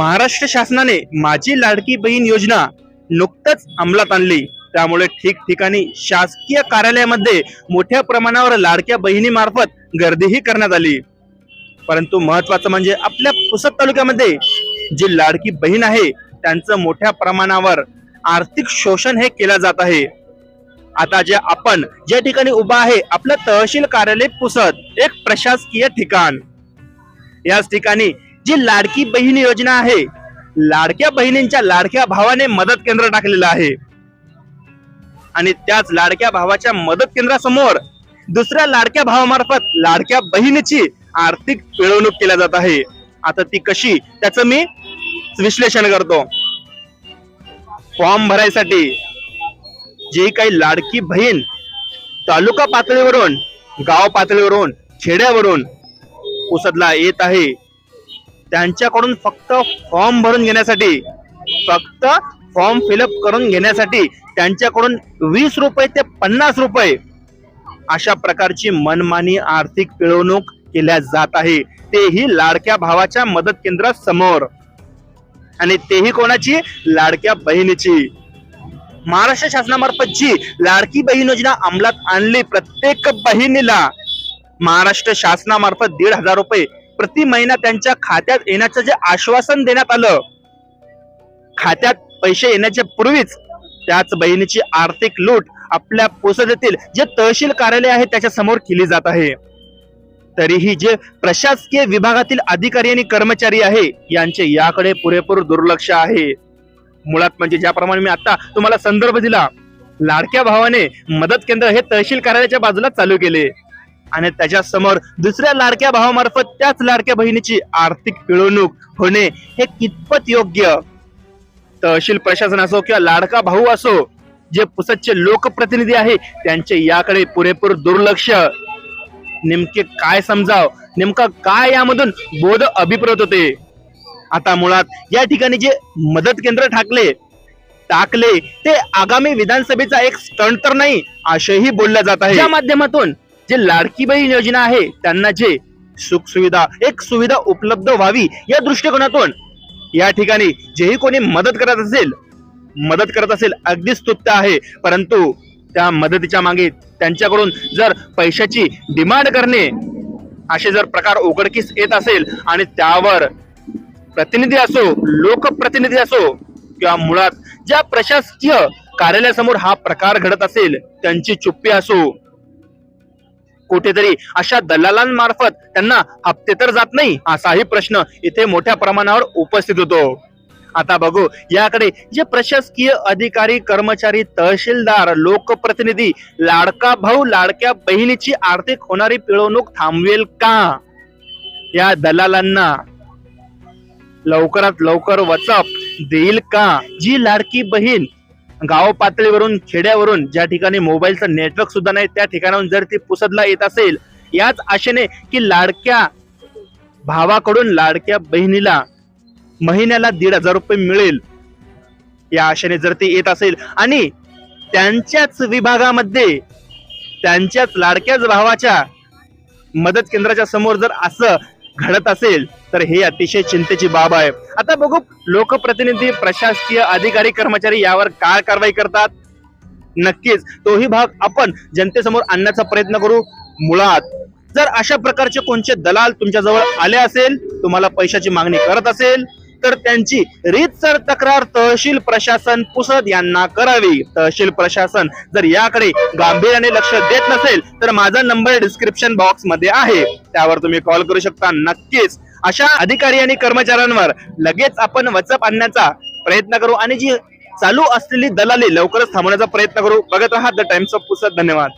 महाराष्ट्र शासनाने माझी लाडकी बहीण योजना नुकतंच अंमलात आणली. त्यामुळे ठिकठिकाणी शासकीय कार्यालयामध्ये मोठ्या प्रमाणावर लाडक्या बहिणीमार्फत गर्दीही करण्यात आली. परंतु महत्वाचं म्हणजे आपल्या पुसद तालुक्यामध्ये जी लाडकी बहीण आहे त्यांचं मोठ्या प्रमाणावर आर्थिक शोषण हे केलं जात आहे. आता जे आपण ज्या ठिकाणी उभा आहे आपलं तहसील कार्यालय पुसद एक प्रशासकीय ठिकाण. याच ठिकाणी जी लाडकी बहीण योजना आहे लाडक्या बहिणींच्या लाडक्या भावाने मदत केंद्र टाकलेलं आहे. आणि त्याच लाडक्या भावाच्या मदत केंद्रासमोर दुसऱ्या लाडक्या भावामार्फत लाडक्या बहिणीची आर्थिक पिळवणूक केल्या जात आहे. आता ती कशी त्याचं मी विश्लेषण करतो. फॉर्म भरायसाठी जे काही लाडकी बहीण तालुका पातळीवरून गाव पातळीवरून खेड्यावरून उसदला येत आहे त्यांच्याकडून फक्त फॉर्म भरून घेण्यासाठी फक्त फॉर्म फिलअप करून घेण्यासाठी त्यांच्याकडून वीस रुपये ते पन्नास रुपये अशा प्रकारची मनमानी आर्थिक पिळवणूक केल्या जात आहे. तेही लाडक्या भावाच्या मदत केंद्रासमोर. आणि तेही कोणाची? लाडक्या बहिणीची. महाराष्ट्र शासनामार्फत जी लाडकी बहीण योजना अंमलात आणली प्रत्येक बहिणीला महाराष्ट्र शासनामार्फत दीड हजार रुपये प्रति महिना त्यांच्या खात्यात येण्याचं जे आश्वासन देण्यात आलं खात्यात पैसे येण्याच्या पूर्वीच त्याच बहिणीची आर्थिक लूट आपल्या पोसदेतील जे तहसील कार्यालय आहे त्याच्यासमोर केली जात आहे. तरीही जे प्रशासकीय विभागातील अधिकारी आणि कर्मचारी आहे यांचे याकडे पुरेपूर दुर्लक्ष आहे. मुळात म्हणजे ज्याप्रमाणे मी आता तुम्हाला संदर्भ दिला लाडक्या भावाने मदत केंद्र हे तहसील कार्यालयाच्या बाजूला चालू केले. आणि त्याच्यासमोर दुसऱ्या लाडक्या भावामार्फत त्याच लाडक्या बहिणीची आर्थिक पिळवणूक होणे हे कितपत योग्य? तहसील प्रशासन असो किंवा लाडका भाऊ असो जे पुसदचे लोकप्रतिनिधी आहे त्यांचे याकडे पुरेपूर दुर्लक्ष. नेमके काय समजाव? नेमका काय यामधून बोध अभिप्रत होते? आता मुळात या ठिकाणी जे मदत केंद्र टाकले टाकले ते आगामी विधानसभेचा एक स्टंट तर नाही असेही बोलल्या जात आहे. या माध्यमातून जे लाडकी बहीण योजना आहे त्यांना जे सुख सुविधा एक सुविधा उपलब्ध व्हावी या दृष्टिकोनातून या ठिकाणी जेही कोणी मदत करत असेल मदत करत असेल अगदी स्तुत्य आहे. परंतु त्या मदतीच्या मागे त्यांच्याकडून जर पैशाची डिमांड करणे असे जर प्रकार उघडकीस येत असेल आणि त्यावर प्रतिनिधी असो लोकप्रतिनिधी असो किंवा मुळात ज्या प्रशासकीय कार्यालयासमोर हा प्रकार घडत असेल त्यांची चुप्पी असो कुठेतरी अशा दलालांमार्फत त्यांना हप्ते तर जात नाही असाही प्रश्न इथे मोठ्या प्रमाणावर उपस्थित होतो. आता बघू याकडे जे प्रशासकीय अधिकारी कर्मचारी तहसीलदार लोकप्रतिनिधी लाडका भाऊ लाडक्या बहिणीची आर्थिक होणारी पिळवणूक थांबवेल का? या दलालांना लवकरात लवकर वचप देईल का? जी लाडकी बहीण गाव पातळीवरून खेड्यावरून ज्या ठिकाणी मोबाईलचं नेटवर्क सुद्धा नाही त्या ठिकाणाहून जर ती पुसदला येत असेल याच आशेने की लाडक्या भावाकडून लाडक्या बहिणीला महिन्याला दीड हजार रुपये मिळेल या आशेने जर ती येत असेल. आणि त्यांच्याच विभागामध्ये त्यांच्याच लाडक्याच भावाच्या मदत केंद्राच्या समोर जर असं घडत असेल तर हे अतिशय चिंतेची बाब आहे. आता बघू लोकप्रतिनिधी प्रशासकीय अधिकारी कर्मचारी यावर काय कारवाई करतात? नक्कीच तोही भाग आपण जनतेसमोर आणण्याचा प्रयत्न करू. मुळात जर अशा प्रकारचे कोणते दलाल तुमच्याजवळ आले असेल तुम्हाला पैशाची मागणी करत असेल तर त्यांची रीतसर तक्रार तहसील प्रशासन पुसद यांना करावी. तहसील प्रशासन जर याकडे गांभीर्याने लक्ष देत नसेल तर माझा नंबर डिस्क्रिप्शन बॉक्समध्ये आहे. त्यावर तुम्ही कॉल करू शकता नक्कीच. अशा अधिकारी आणि कर्मचाऱ्यांवर लगेच आपण वचप आणण्याचा प्रयत्न करू आणि जी चालू असलेली दलाली लवकरच थांबवण्याचा प्रयत्न करू. बघत राहा द टाइम्स ऑफ पुसद धन्यवाद.